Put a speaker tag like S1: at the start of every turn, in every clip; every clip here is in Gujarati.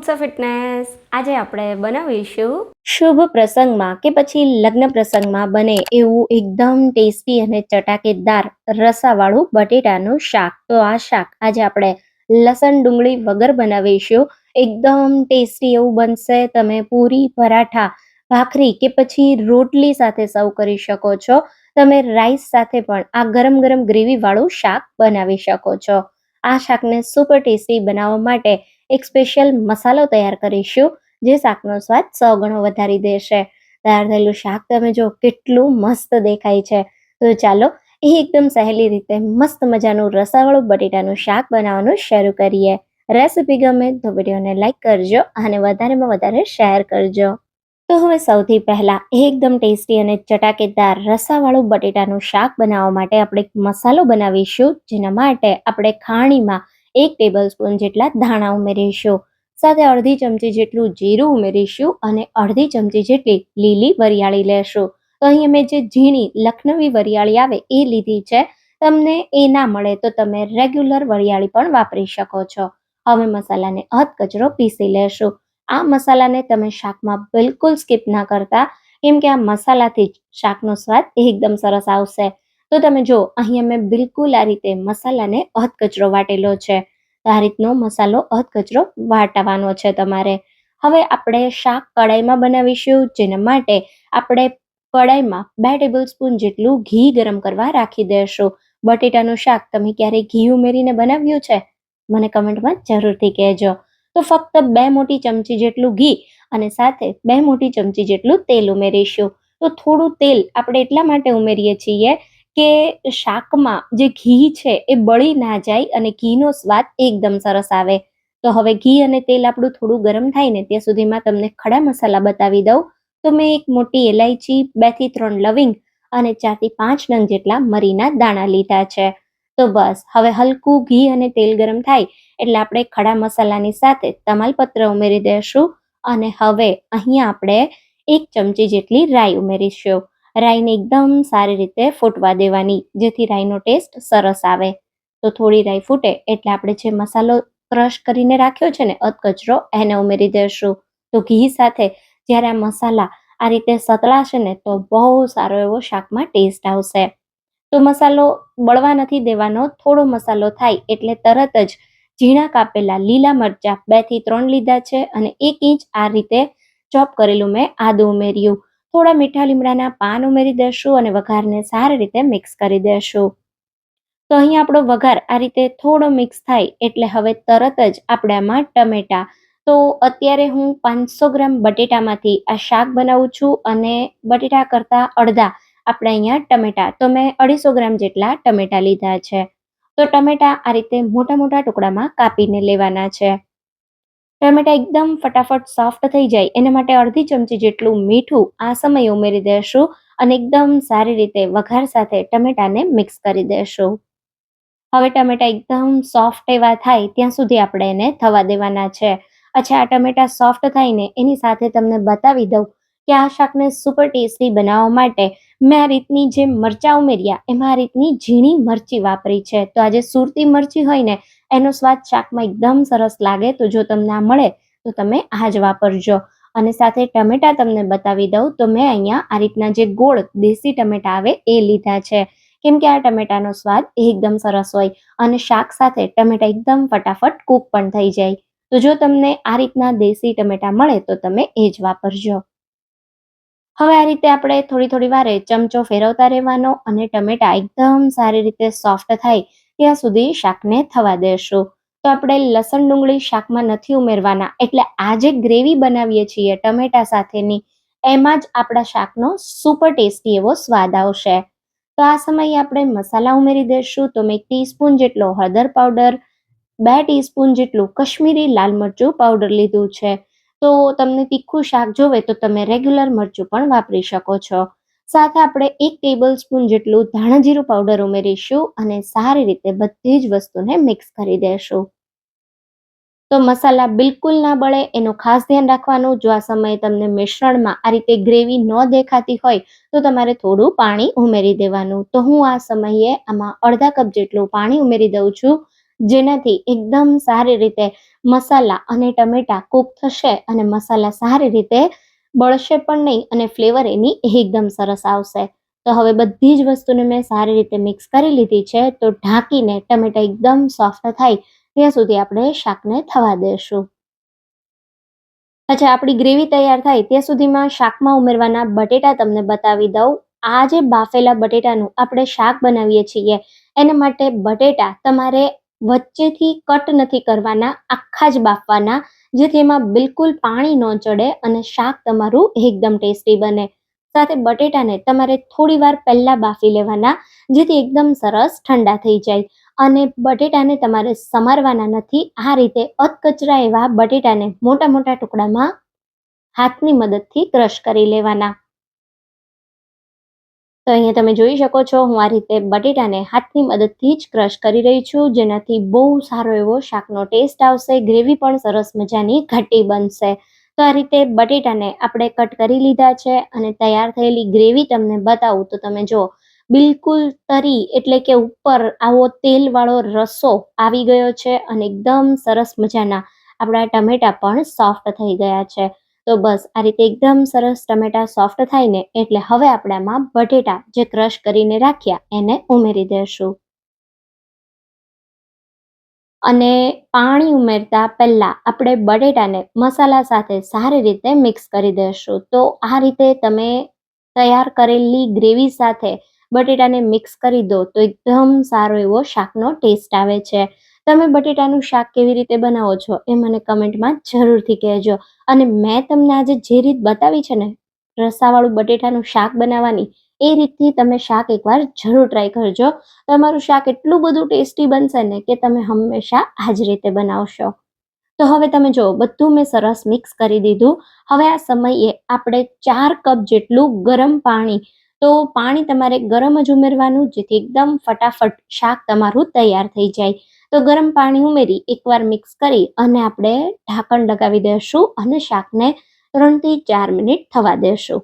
S1: ફૂડ્સ ઓફ ફિટનેસ આજે આપણે બનાવીશું શુભ પ્રસંગમાં કે પછી લગ્ન પ્રસંગમાં બને એવું એકદમ ટેસ્ટી અને ચટાકેદાર રસાવાળું બટેટાનું શાક. તો આ શાક આજે આપણે લસણ, ડુંગળી વગર બનાવીશું. એકદમ ટેસ્ટી એવું બનશે. તમે પૂરી પરાઠા, ભાખરી કે પછી રોટલી સાથે સર્વ કરી શકો છો. તમે રાઈસ સાથે પણ આ ગરમ ગરમ ગ્રેવી વાળું શાક બનાવી શકો છો. આ શાકને સુપર ટેસ્ટી બનાવવા માટે એક સ્પેશિયલ મસાલો તૈયાર કરીશું, જે શાકનો સ્વાદ સો ગણો વધારી દેશે. તૈયાર થયેલું શાક તમે જો કેટલું મસ્ત દેખાય છે. તો ચાલો, એ એકદમ સહેલી રીતે મસ્ત મજાનું રસાવાળું બટેટાનું શાક બનાવવાનું શરૂ કરીએ. રેસીપી ગમે તો વિડીયોને લાઈક કરજો અને વધારેમાં વધારે શેર કરજો. તો હવે સૌથી પહેલા એકદમ ટેસ્ટી અને ચટાકેદાર રસાવાળું બટેટાનું શાક બનાવવા માટે આપણે એક મસાલો બનાવીશું, જેના માટે આપણે ખાણીમાં એક ટેબલ સ્પૂન જેટલા ધાણા ઉમેરીશું. સાથે અડધી ચમચી જેટલું જીરું ઉમેરીશું અને અડધી ચમચી જેટલી લીલી વરિયાળી લેશું. તો અહીં અમે જે ઝીણી લખનવી વરિયાળી આવે એ લીધી છે. તમને એ ના મળે તો તમે રેગ્યુલર વરિયાળી પણ વાપરી શકો છો. હવે મસાલાને અધ કચરો પીસી લેશું. આ મસાલાને તમે શાકમાં બિલકુલ સ્કીપ ના કરતા, કેમ કે આ મસાલાથી જ શાકનો સ્વાદ એકદમ સરસ આવશે. તો તમે જો અહીંયા મેં બિલકુલ આ રીતે મસાલાને અધ કચરો વાટેલો છે. તો આ રીતનો મસાલો અધ કચરો વાટવાનો છે તમારે. હવે આપણે શાક કડાઈમાં બનાવીશું, જેના માટે આપણે કડાઈમાં બે ટેબલ સ્પૂન જેટલું ઘી ગરમ કરવા રાખી દેશું. બટેટાનું શાક તમે ક્યારેય ઘી ઉમેરીને બનાવ્યું છે? મને કમેન્ટમાં જરૂરથી કહેજો. તો ફક્ત બે મોટી ચમચી જેટલું ઘી અને સાથે બે મોટી ચમચી જેટલું તેલ ઉમેરીશું. તો થોડું તેલ આપણે એટલા માટે ઉમેરીએ છીએ કે શાકમાં જે ઘી છે એ બળી ના જાય અને ઘીનો સ્વાદ એકદમ સરસ આવે. તો હવે ઘી અને તેલ આપણું થોડું ગરમ થાય ને ત્યાં સુધીમાં તમને ખડા મસાલા બતાવી દઉં. તો મેં એક મોટી એલાયચી, બેથી ત્રણ લવિંગ અને ચારથી પાંચ નંગ જેટલા મરીના દાણા લીધા છે. તો બસ, હવે હલકું ઘી અને તેલ ગરમ થાય એટલે આપણે ખડા મસાલાની સાથે તમાલપત્ર ઉમેરી દઈશું અને હવે અહીંયા આપણે એક ચમચી જેટલી રાઈ ઉમેરીશું. રાઈને એકદમ સારી રીતે ફૂટવા દેવાની, જેથી રાઈનો ટેસ્ટ સરસ આવે. તો થોડી રાઈ ફૂટે એટલે આપણે જે મસાલો ક્રશ કરીને રાખ્યો છે ને, અધકચરો, એને ઉમેરી દેશું. તો ઘી સાથે જ્યારે આ મસાલા આ રીતે સતળાશે ને, તો બહુ સારો એવો શાકમાં ટેસ્ટ આવશે. તો મસાલો બળવા નથી દેવાનો, થોડો મસાલો થાય એટલે તરત જ ઝીણા કાપેલા લીલા મરચા બેથી ત્રણ લીધા છે અને એક ઇંચ આ રીતે ચોપ કરેલું મેં આદું ઉમેર્યું. થોડા મીઠા લીમડાના પાન ઉમેરી દેશું અને વઘારને સારી રીતે મિક્સ કરી દેશું. તો અહીં આપણો વઘાર આ રીતે થોડો મિક્સ થાય એટલે હવે તરત જ આપણે આમાં ટમેટા. તો અત્યારે હું પાંચસો ગ્રામ બટેટામાંથી આ શાક બનાવું છું અને બટેટા કરતાં અડધા આપણે અહીંયા ટમેટા. તો મેં અઢીસો ગ્રામ જેટલા ટમેટા લીધા છે. તો ટમેટા આ રીતે મોટા મોટા ટુકડામાં કાપીને લેવાના છે. ટમેટા એકદમ ફટાફટ સોફ્ટ થઈ જાય. એના માટે અડધી ચમચી જેટલું મીઠું આ સમયે ઉમેરી દેશું અને એકદમ સારી રીતે વઘાર સાથે ટમેટાને મિક્સ કરી દેશું. હવે ટમેટા એકદમ સોફ્ટ એવા થાય ત્યાં સુધી આપણે એને થવા દેવાના છે. અચ્છા, આ ટમેટા સોફ્ટ થાય ને એની સાથે તમને બતાવી દઉં કે આ શાકને સુપર ટેસ્ટી બનાવવા માટે મેં આ રીતની જે મરચાં ઉમેર્યા, એમાં આ રીતની ઝીણી મરચી વાપરી છે. તો આ જે સુરતી મરચી હોય ને એનો સ્વાદ શાકમાં એકદમ સરસ લાગે તો જો તમને આ મળે તો તમે આ જ વાપરજો. અને સાથે ટમેટા તમને બતાવી દઉં તો મેં અહીંયા આ રીતના જે ગોળ દેશી ટમેટા આવે એ લીધા છે. કેમ કે આ ટમેટાનો સ્વાદ એકદમ સરસ હોય અને શાક સાથે ટમેટા એકદમ ફટાફટ કૂક પણ થઈ જાય. તો જો તમને આ રીતના દેશી ટમેટા મળે તો તમે એ જ વાપરજો. હવે આ રીતે આપણે થોડી થોડી વારે ચમચો ફેરવતા રહેવાનો અને ટમેટા એકદમ સારી રીતે સોફ્ટ થાય ત્યાં સુધી શાકને થવા દેશું. તો આપણે લસણ ડુંગળી શાકમાં નથી ઉમેરવાના. એટલે આ જે ગ્રેવી બનાવીએ છીએ ટમેટા સાથેની. એમાં જ આપણા શાકનો સુપર ટેસ્ટી એવો સ્વાદ આવશે. તો આ સમયે આપણે મસાલા ઉમેરી દઈશું તો મેં એક ટીસ્પૂન જેટલો હળદર પાવડર, બે ટીસ્પૂન જેટલું કશ્મીરી લાલ મરચું પાવડર લીધું છે. તો તમને તીખું શાક જોવે તો તમે રેગ્યુલર મરચું પણ વાપરી શકો છો. સાથે આપણે એક ટેબલ સ્પૂન જેટલું ધાણા જીરું પાવડર ઉમેરીશું અને સારી રીતે બધી જ વસ્તુને મિક્સ કરી દેશું. તો મસાલા બિલકુલ ના બળે, એનું ખાસ ધ્યાન રાખવાનું. જો આ સમયે તમને મિશ્રણમાં આ રીતે ગ્રેવી ન દેખાતી હોય, તો તમારે થોડું પાણી ઉમેરી દેવાનું. તો હું આ સમયે આમાં અડધા કપ જેટલું પાણી ઉમેરી દઉં છું, જેનાથી એકદમ સારી રીતે મસાલા અને ટમેટા કૂક થશે અને મસાલા સારી રીતે બળશે પણ નહીં અને ફ્લેવર એની એકદમ સરસ આવશે. તો હવે બધી જ વસ્તુને મેં સારી રીતે મિક્સ કરી લીધી છે, તો ઢાંકીને ટમેટા એકદમ સોફ્ટ થાય ત્યાં સુધી આપણે શાકને થવા દેશું. અચ્છા, આપણી ગ્રેવી તૈયાર થાય ત્યાં સુધીમાં શાકમાં ઉમેરવાના બટેટા તમને બતાવી દઉં. આ જે બાફેલા બટેટાનું આપણે શાક બનાવીએ છીએ, એના માટે બટેટા તમારે વચ્ચેથી કટ નથી કરવાના, આખા જ બાફવાના. જેથી એમાં બિલકુલ પાણી ન ચડે અને શાક તમારું એકદમ ટેસ્ટી બને. સાથે બટેટાને તમારે થોડી વાર પહેલાં બાફી લેવાના, જેથી એકદમ સરસ ઠંડા થઈ જાય. અને બટેટાને તમારે સમારવાના નથી, આ રીતે અધકચરા એવા બટેટાને મોટા મોટા ટુકડામાં હાથની મદદથી ક્રશ કરી લેવાના. તો અહીંયા તમે જોઈ શકો છો, હું આ રીતે બટેટાને હાથની મદદથી જ ક્રશ કરી રહી છું, જેનાથી બહુ સારો એવો શાકનો ટેસ્ટ આવશે, ગ્રેવી પણ સરસ મજાની ઘટી બનશે. તો આ રીતે બટેટાને આપણે કટ કરી લીધા છે અને તૈયાર થયેલી ગ્રેવી તમને બતાવું. તો તમે જો, બિલકુલ તરી એટલે કે ઉપર આવો તેલવાળો રસો આવી ગયો છે અને એકદમ સરસ મજાના આપણા ટમેટા પણ સોફ્ટ થઈ ગયા છે. તો બસ, આ રીતે એકદમ સરસ ટમેટા સોફ્ટ થાય ને, એટલે હવે આપણે આમાં બટેટા જે ક્રશ કરીને રાખ્યા, એને ઉમેરી દેશું. અને પાણી ઉમેરતા પહેલા આપણે બટેટાને મસાલા સાથે સારી રીતે મિક્સ કરી દેશું. તો આ રીતે તમે તૈયાર કરેલી ગ્રેવી સાથે બટેટાને મિક્સ કરી દો, તો એકદમ સારો એવો શાકનો ટેસ્ટ આવે છે. તમે બટેટાનું શાક કેવી રીતે બનાવો છો એ મને કમેન્ટમાં જરૂરથી કહેજો. અને મેં તમને આજે જે રીત બતાવી છે ને, રસાવાળું બટેટાનું શાક બનાવવાની, એ રીતથી તમે શાક એકવાર જરૂર ટ્રાય કરજો. તમારું શાક એટલું બધું ટેસ્ટી બનશે ને કે તમે હંમેશા આ જ રીતે બનાવશો. તો હવે તમે જો બધું મેં સરસ મિક્સ કરી દીધું. હવે આ સમયે આપણે ચાર કપ જેટલું ગરમ પાણી, તો પાણી તમારે ગરમ જ ઉમેરવાનું, જેથી એકદમ ફટાફટ શાક તમારું તૈયાર થઈ જાય. તો ગરમ પાણી ઉમેરી એકવાર મિક્સ કરી અને આપણે ઢાંકણ લગાવી દઈશું અને શાકને ત્રણથી ચાર મિનિટ થવા દેશું.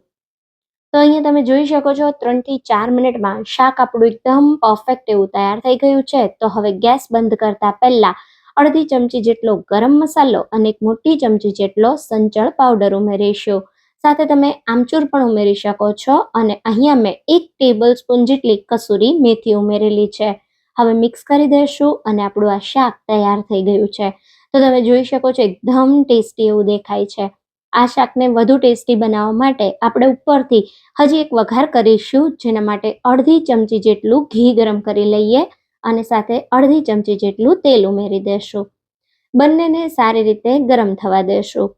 S1: તો અહીંયા તમે જોઈ શકો છો ત્રણથી ચાર મિનિટમાં શાક આપણું એકદમ પરફેક્ટ એવું તૈયાર થઈ ગયું છે. તો હવે ગેસ બંધ કરતા પહેલા અડધી ચમચી જેટલો ગરમ મસાલો અને એક મોટી ચમચી જેટલો સંચળ પાવડર ઉમેરીશું. સાથે તમે આમચૂર પણ ઉમેરી શકો છો અને અહીંયા મેં એક ટેબલ સ્પૂન જેટલી કસૂરી મેથી ઉમેરેલી છે. હવે મિક્સ કરી દઈશું અને આપણું આ શાક તૈયાર થઈ ગયું છે. તો તમે જોઈ શકો છો એકદમ ટેસ્ટી એવું દેખાય છે. આ શાકને વધુ ટેસ્ટી બનાવવા માટે આપણે ઉપરથી હજી એક વઘાર કરીશું, જેના માટે અડધી ચમચી જેટલું ઘી ગરમ કરી લઈએ અને સાથે અડધી ચમચી જેટલું તેલ ઉમેરી દેશું બંનેને સારી રીતે ગરમ થવા દેશું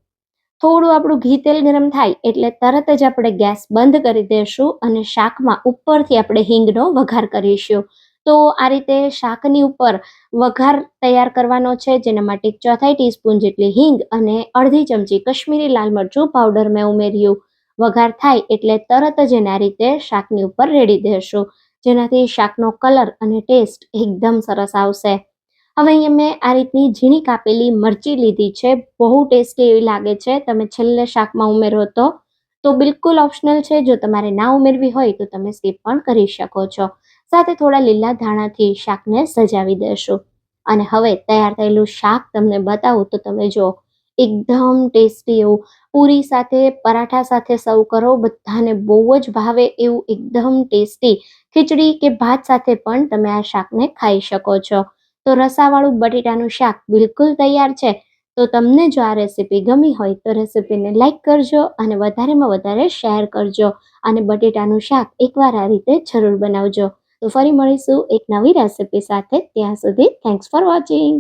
S1: થોડું આપણું ઘી તેલ ગરમ થાય એટલે તરત જ આપણે ગેસ બંધ કરી દઈશું અને શાકમાં ઉપરથી આપણે હિંગનો વઘાર કરીશું. તો આ રીતે શાકની ઉપર વઘાર તૈયાર કરવાનો છે, જેના માટે ચોથાઈ ટીસ્પૂન જેટલી હિંગ અને અડધી ચમચી કશ્મીરી લાલ મરચું પાવડર મેં ઉમેર્યું. વઘાર થાય એટલે તરત જ એના રીતે શાકની ઉપર રેડી દેશું, જેનાથી શાકનો કલર અને ટેસ્ટ એકદમ સરસ આવશે. હવે અહીંયા મેં આ રીતની ઝીણી કાપેલી મરચી લીધી છે, બહુ ટેસ્ટી એવી લાગે છે, તમે છેલ્લે શાકમાં ઉમેરો તો. તો બિલકુલ ઓપ્શનલ છે, જો તમારે ના ઉમેરવી હોય તો તમે સ્કીપ પણ કરી શકો છો. સાથે થોડા લીલા ધાણાથી શાકને સજાવી દેશું. અને હવે તૈયાર થયેલું શાક તમને બતાવું તો તમે જો એકદમ ટેસ્ટી એવું. પૂરી સાથે, પરાઠા સાથે સર્વ કરો, બધાને બહુ જ ભાવે એવું, એકદમ ટેસ્ટી. ખીચડી કે ભાત સાથે પણ તમે આ શાકને ખાઈ શકો છો. તો રસાવાળું બટેટાનું શાક બિલકુલ તૈયાર છે. તો તમને જો આ રેસીપી ગમી હોય તો રેસીપીને લાઇક કરજો અને વધારેમાં વધારે શેર કરજો. અને બટેટાનું શાક એકવાર આ રીતે જરૂર બનાવજો. તો ફરી મળીશું એક નવી રેસીપી સાથે. ત્યાં સુધી થેન્ક્સ ફોર વોચિંગ